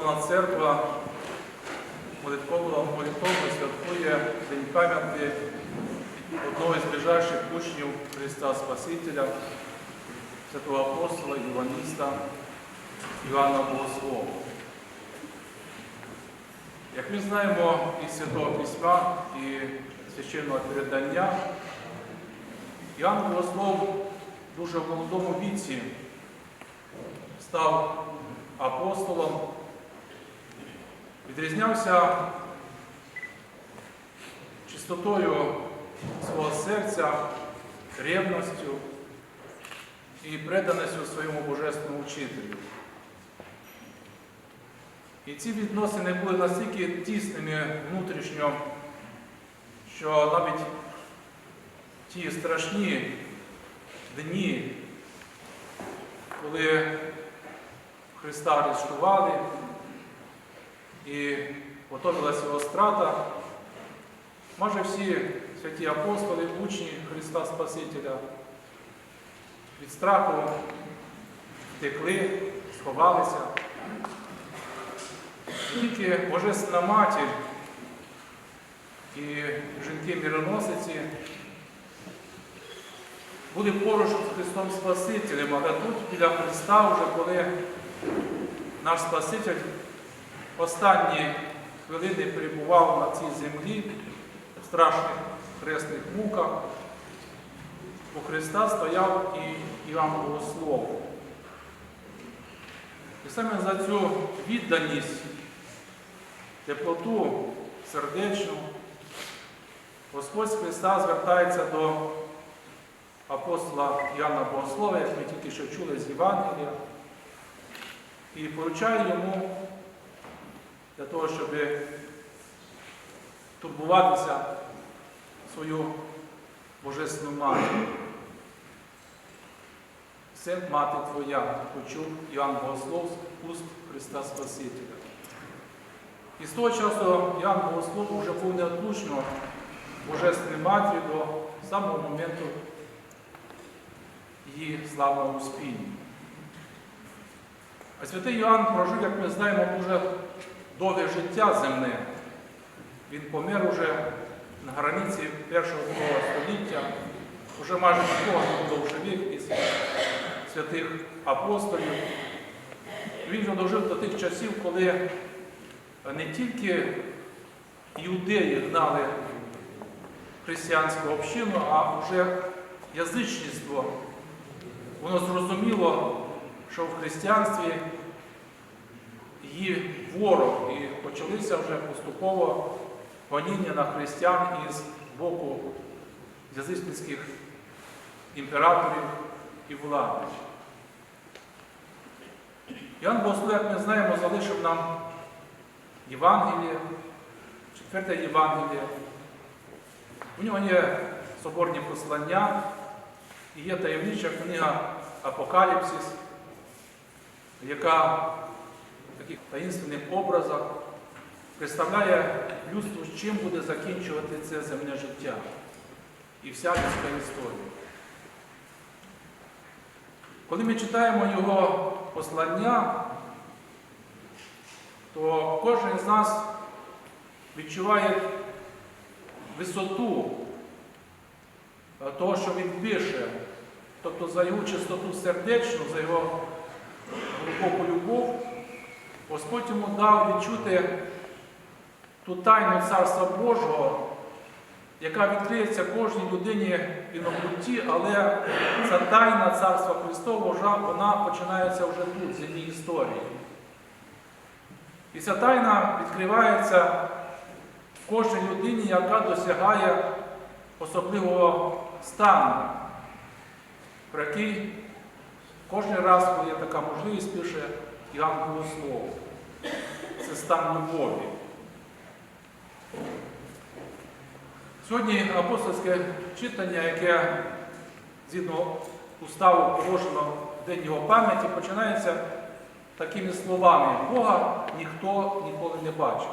Православна Церква молитовно святкує День пам'яті одного із ближайших учнів Христа Спасителя, святого апостола Іваніста Івана Богослова. Як ми знаємо із Святого Письма і священного передання, Іоанн Богослов дуже в молодому віці став апостолом, відрізнявся чистотою свого серця, ревністю і преданістю своєму божественному вчителю. І ці відносини були настільки тісними внутрішньо, що навіть ті страшні дні, коли Христа арештували і готувалася його страта, майже всі святі апостоли, учні Христа Спасителя від страху втекли, сховалися. Тільки Божественна Матір і жінки-міроносиці були поруч з Христом Спасителем, але тут біля Христа, вже коли наш Спаситель останні хвилини перебував на цій землі в страшних хресних муках, у Христа стояв і Іван Богослов. І саме за цю відданість, теплоту сердечну, Господь Христа звертається до апостола Іоанна Богослова, як ми тільки що чули з Євангелія, і поручає йому для того, щоб турбуватися свою божественну матір. Син мати Твоя, почув Іоанн Богослов з уст Христа Спасителя. І з того часу Іоанн Богослов вже був неотлучно Божественною матір'ю до самого моменту її славного успіння. А святий Іоанн прожив, як ми знаємо, дуже довге життя земне. Він помер уже на границі першого століття, вже майже нікого не було живих із святих апостолів. Він вже дожив до тих часів, коли не тільки іудеї гнали християнську общину, а вже язичництво. Воно зрозуміло, що в християнстві її ворог, і почалися вже поступово гоніння на християн із боку язичницьких імператорів і влади. Ян Богослов, як ми знаємо, залишив нам Євангеліє, четверте Євангеліє. У нього є соборні послання і є таємнича книга Апокаліпсис, яка таких таїнственних образах представляє людству, з чим буде закінчувати це земне життя і вся людська історія. Коли ми читаємо його послання, то кожен з нас відчуває висоту того, що він пише, тобто за його чистоту сердечну, за його глибоку любов, Господь йому дав відчути ту тайну Царства Божого, яка відкриється кожній людині в інокрутті, але ця тайна Царства Христового, вона починається вже тут, в земній історії. І ця тайна відкривається кожній людині, яка досягає особливого стану, про який кожен раз, коли є така можливість, пише Іоанн Богослов. Це стан любові. Сьогодні апостольське читання, яке згідно уставу положено в День його пам'яті, починається такими словами Бога ніхто ніколи не бачив.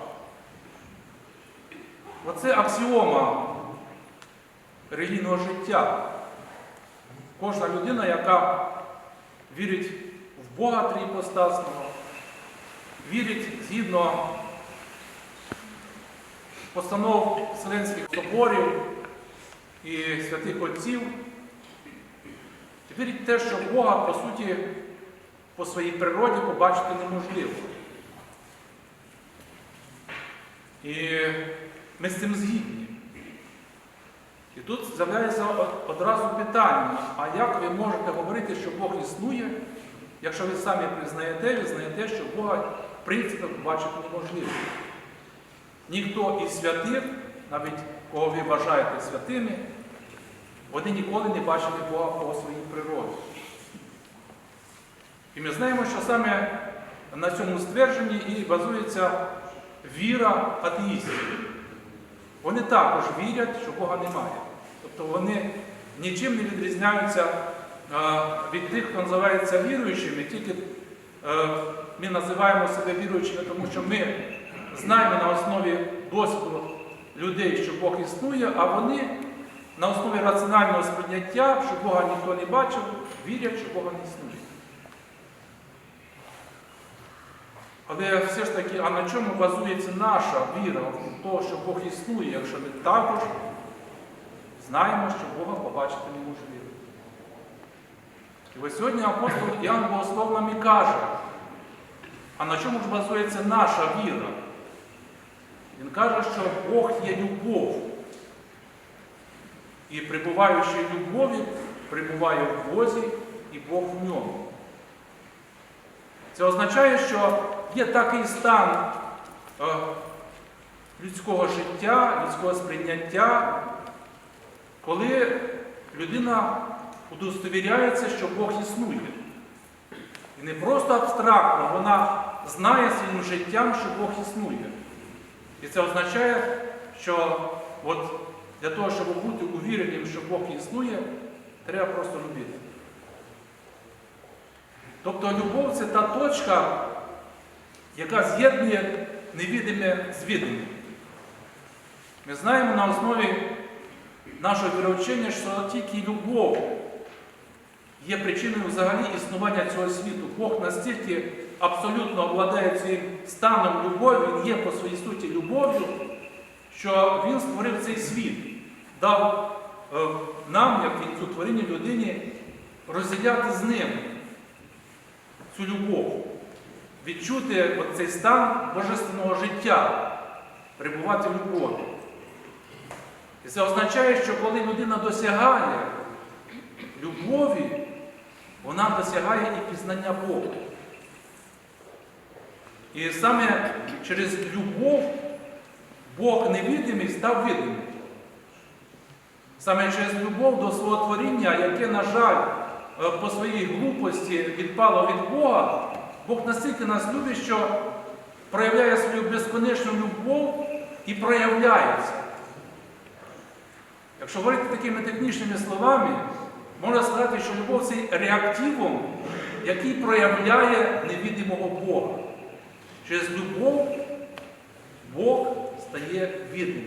Оце аксіома релігійного життя. Кожна людина, яка вірить Бога трипостасного, вірить згідно постанов Вселенських соборів і святих отців, вірить те, що Бога, по суті, по своїй природі побачити неможливо. І ми з цим згідні. І тут з'являється одразу питання, а як ви можете говорити, що Бог існує, якщо ви самі признаєте, ви знаєте, що Бога в принципі побачити неможливо. Ніхто із святих, навіть кого ви вважаєте святими, вони ніколи не бачили Бога по своїй природі. І ми знаємо, що саме на цьому ствердженні і базується віра атеїстів. Вони також вірять, що Бога немає. Тобто вони нічим не відрізняються від тих, хто називається віруючими, тільки е, ми називаємо себе віруючими, тому що ми знаємо на основі досвіду людей, що Бог існує, а вони на основі раціонального сприйняття, що Бога ніхто не бачив, вірять, що Бога не існує. Але все ж таки, а на чому базується наша віра в того, що Бог існує, якщо ми також знаємо, що Бога побачити неможливо. І ось сьогодні апостол Іоанн Богослов нам і каже, а на чому ж базується наша віра? Він каже, що Бог є любов. І прибуваючи в любові, прибуває в Бозі і Бог в ньому. Це означає, що є такий стан е, людського життя, людського сприйняття, коли людина удостовіряється, що Бог існує. І не просто абстрактно, вона знає своїм життям, що Бог існує. І це означає, що от для того, щоб бути увіреним, що Бог існує, треба просто любити. Тобто любов це та точка, яка з'єднує невідоме з відомим. Ми знаємо на основі нашого віровчення, що тільки любов є причиною взагалі існування цього світу. Бог настільки абсолютно обладає цим станом любові, він є по своїй суті любов'ю, що Він створив цей світ, дав е, нам, як він цю творіння людині, розділяти з ним цю любов, відчути цей стан божественного життя, перебувати в любові. І це означає, що коли людина досягає любові, вона досягає і пізнання Бога. І саме через любов Бог невидимий став видимим. Саме через любов до свого творіння, яке, на жаль, е, по своїй глупості відпало від Бога, Бог настільки нас любить, що проявляє свою безконечну любов і проявляється. Якщо говорити такими технічними словами, можна сказати, що любов це реактивом, який проявляє невидимого Бога. Через любов Бог стає відним.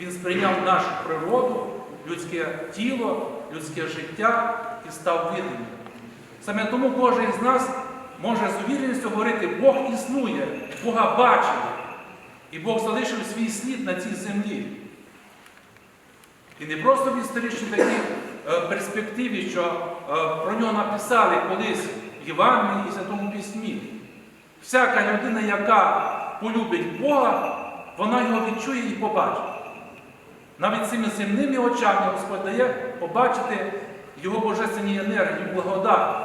Він сприйняв нашу природу, людське тіло, людське життя і став відним. Саме тому кожен з нас може з увіреністю говорити, Бог існує, Бога бачили, і Бог залишив свій слід на цій землі. І не просто в історичній такій е, перспективі, що е, про нього написали колись в Євангелії і Святому Письмі. Всяка людина, яка полюбить Бога, вона його відчує і побачить. Навіть цими земними очами Господь дає побачити Його божественні енергії, благодать.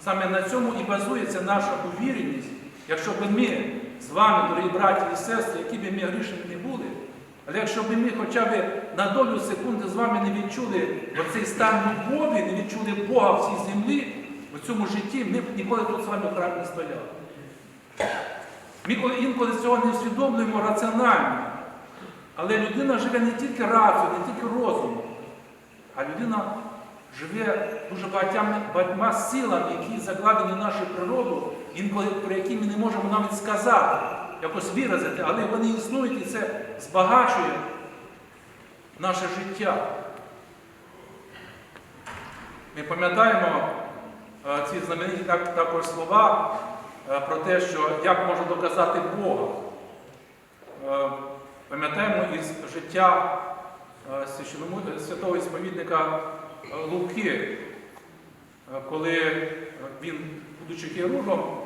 Саме на цьому і базується наша увіреність, якщо б ми з вами, дорогі браті і сестри, які б ми грішними не були, але якщо б ми хоча б на долю секунди з вами не відчули оцей стан любові, не відчули Бога в цій землі, в цьому житті, ми б ніколи тут з вами в храмі не стояли. Ми інколи цього не усвідомлюємо раціонально. Але людина живе не тільки рацією, не тільки розумом, а людина живе дуже багатьма, багатьма силами, які закладені в нашу природу, інколи про які ми не можемо навіть сказати, якось виразити, але вони існують і це збагачує наше життя. Ми пам'ятаємо е, ці знамениті також слова е, про те, що як можна доказати Бога. Е, Пам'ятаємо із життя святого сповідника е, Луки, коли він, будучи хірургом,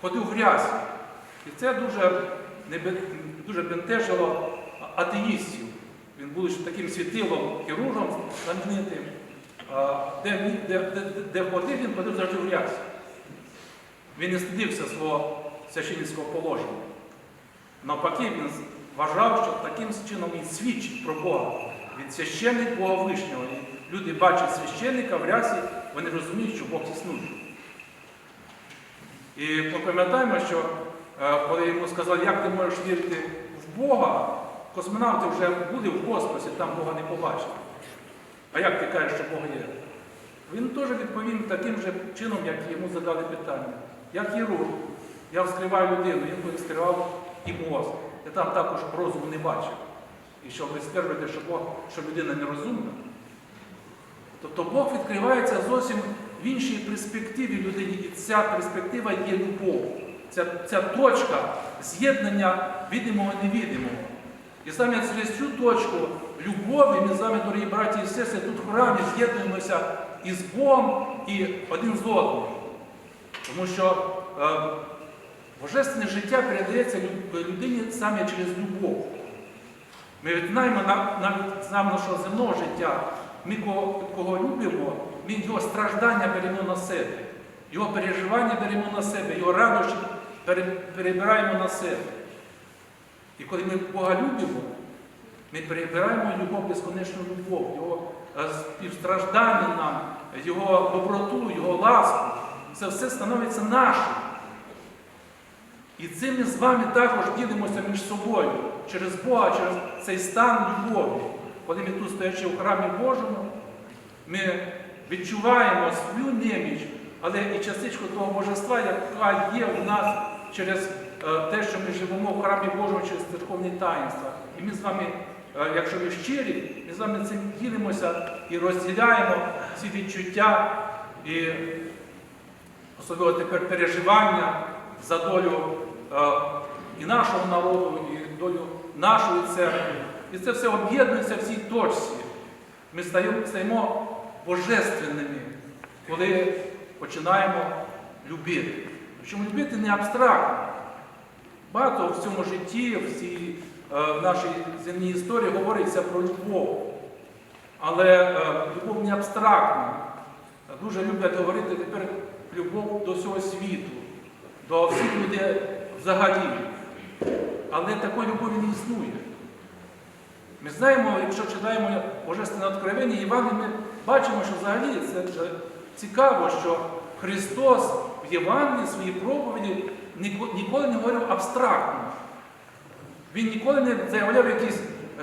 ходив в рясі. І це дуже, дуже бентежило атеїстів. Він, будучи таким світилом хірургом знаменитим, де, де, де, де ходив, він ходив завжди в рясі. Він не стидився свого священницького положення. Навпаки, він вважав, що таким чином він свідчить про Бога. Він священник Бога Вишнього. Люди бачать священника в рясі, вони розуміють, що Бог існує. І ми пам'ятаємо, що коли йому сказали, як ти можеш вірити в Бога, космонавти вже були в космосі, там Бога не побачили. А як ти кажеш, що Бог є? Він теж відповів таким же чином, як йому задали питання. Я хірург, я вскриваю людину, він би вскривав і мозк. Я там також розуму не бачив. І щоб ви стверджуєте, що Бог, що людина нерозумна. Тобто Бог відкривається зовсім в іншій перспективі людині, і ця перспектива є любов. Ця, ця точка з'єднання видимого і невидимого. І саме через цю точку любові ми з вами, дорогі браті і сестри, тут в храмі з'єднуємося із Богом і один з одним. Тому що е, божественне життя передається людині саме через любов. Ми знаємо навіть з нашого земного життя, ми кого, кого любимо, ми його страждання беремо на себе, його переживання беремо на себе, його радощі перебираємо на себе. І коли ми Бога любимо, ми перебираємо любов, безконечну любов, Його е, співстраждання нам, Його доброту, Його ласку. Це все становиться нашим. І цим ми з вами також ділимося між собою через Бога, через цей стан любові. Коли ми тут стоячи в храмі Божому, ми відчуваємо свою неміч, але і частичку того божества, яка є в нас через е, те, що ми живемо в храмі Божому через церковні таїнства. І ми з вами, е, якщо ми щирі, ми з вами цим ділимося і розділяємо ці відчуття і особливо тепер переживання за долю е, і нашого народу, і долю нашої церкви. І це все об'єднується в цій точці. Ми стаємо божественними, коли починаємо любити. Причому любити не абстрактно. Багато в цьому житті, в цій е, в нашій земній історії говориться про любов. Але е, любов не абстрактна. Дуже люблять говорити тепер любов до всього світу, до всіх людей взагалі. Але такої любові не існує. Ми знаємо, якщо читаємо Божественне Откровення Івана, ми бачимо, що взагалі це цікаво, що Христос в Євангелії своїй проповіді ніколи не говорив абстрактно. Він ніколи не заявляв якісь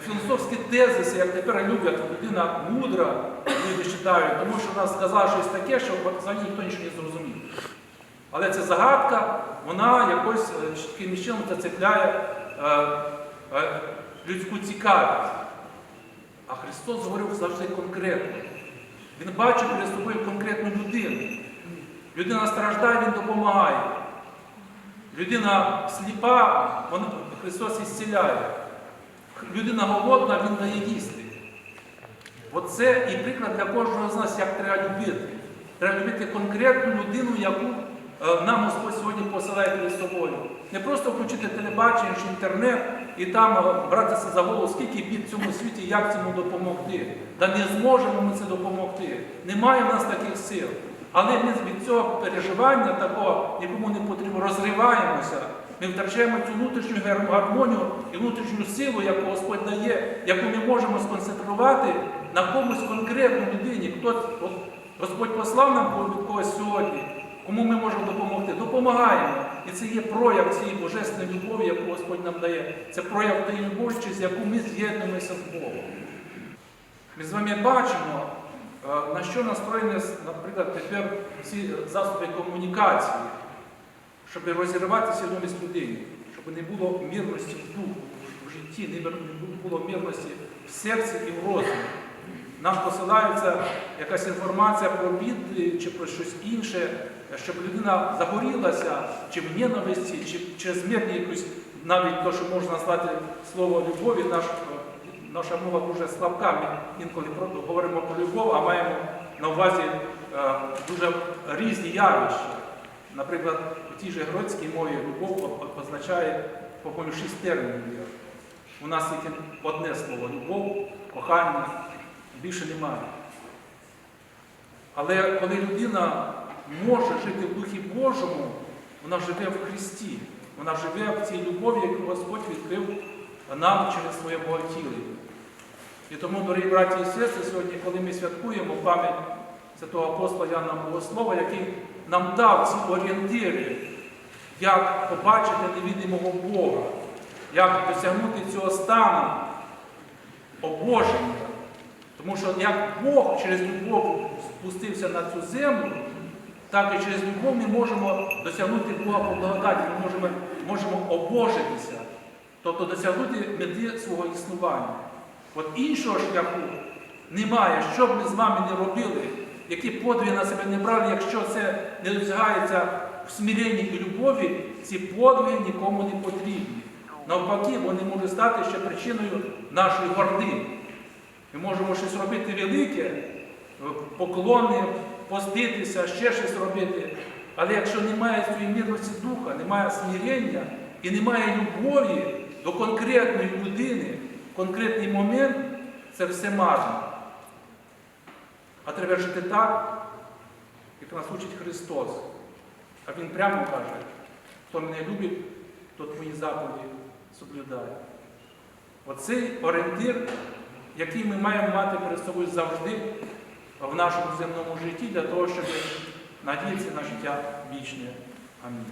філософські тезиси, як тепер люблять людина мудра, люди читають, тому що вона сказала щось таке, що взагалі ніхто нічого не зрозумів. Але ця загадка, вона якось е, якимось чином зацепляє е, е, людську цікавість. А Христос говорив завжди конкретно. Він бачив перед собою конкретну людину. Людина страждає, Він допомагає. Людина сліпа, вона, Христос ісціляє. Людина голодна, Він дає їсти. Оце і приклад для кожного з нас, як треба любити. Треба любити конкретну людину, яку е, нам Господь сьогодні посилає перед собою. Не просто включити телебачення чи інтернет і там е, братися за голову, скільки бід в цьому світі, як цьому допомогти. Та не зможемо ми це допомогти. Немає в нас таких сил. Але ми від цього переживання такого нікому не потрібно, розриваємося. Ми втрачаємо цю внутрішню гармонію і внутрішню силу, яку Господь дає, яку ми можемо сконцентрувати на комусь конкретній людині. Хто, от Господь послав нам кого- когось сьогодні, кому ми можемо допомогти. Допомагаємо. І це є прояв цієї божественної любові, яку Господь нам дає. Це прояв тієї любові, через яку ми з'єднуємося з Богом. Ми з вами бачимо, е, на що настроєні, наприклад, тепер всі засоби комунікації, щоб розірвати свідомість людини, щоб не було мірності в духу, в житті, не було мірності в серці і в розумі. Нам посилається якась інформація про бід чи про щось інше, щоб людина загорілася чи в ненависті, чи через мирні якусь, навіть то, що можна назвати слово любові, наш, наша мова дуже слабка. Ми інколи говоримо про любов, а маємо на увазі е, дуже різні явища. Наприклад, у тій же грецькій мові любов означає, по-моєму, шість термінів. У нас тільки одне слово любов, кохання, більше немає. Але коли людина може жити в Духі Божому, вона живе в Христі, вона живе в цій любові, яку Господь відкрив нам через своє Боготілення. І тому, дорогі браті і сестри, сьогодні, коли ми святкуємо пам'ять святого апостола Яна Богослова, який нам дав ці орієнтири, як побачити невідомого Бога, як досягнути цього стану обоження. Тому що як Бог через любов спустився на цю землю, так і через любов ми можемо досягнути Бога по благодаті, ми можемо, можемо обожитися, тобто досягнути мети свого існування. От іншого шляху немає, що б ми з вами не робили, які подвиги на себе не брали, якщо це не досягається в смиренні і любові, ці подвиги нікому не потрібні. Навпаки, вони можуть стати ще причиною нашої гордини. Ми можемо щось робити велике, е, поклони, поститися, ще щось робити. Але якщо немає цієї мірності духа, немає смирення і немає любові до конкретної людини, в конкретний момент, це все марно. А треба жити так, як нас учить Христос. А Він прямо каже, хто мене любить, тот мої заповіді соблюдає. Оцей орієнтир, який ми маємо мати перед собою завжди в нашому земному житті, для того, щоб надіятися на життя вічне. Амінь.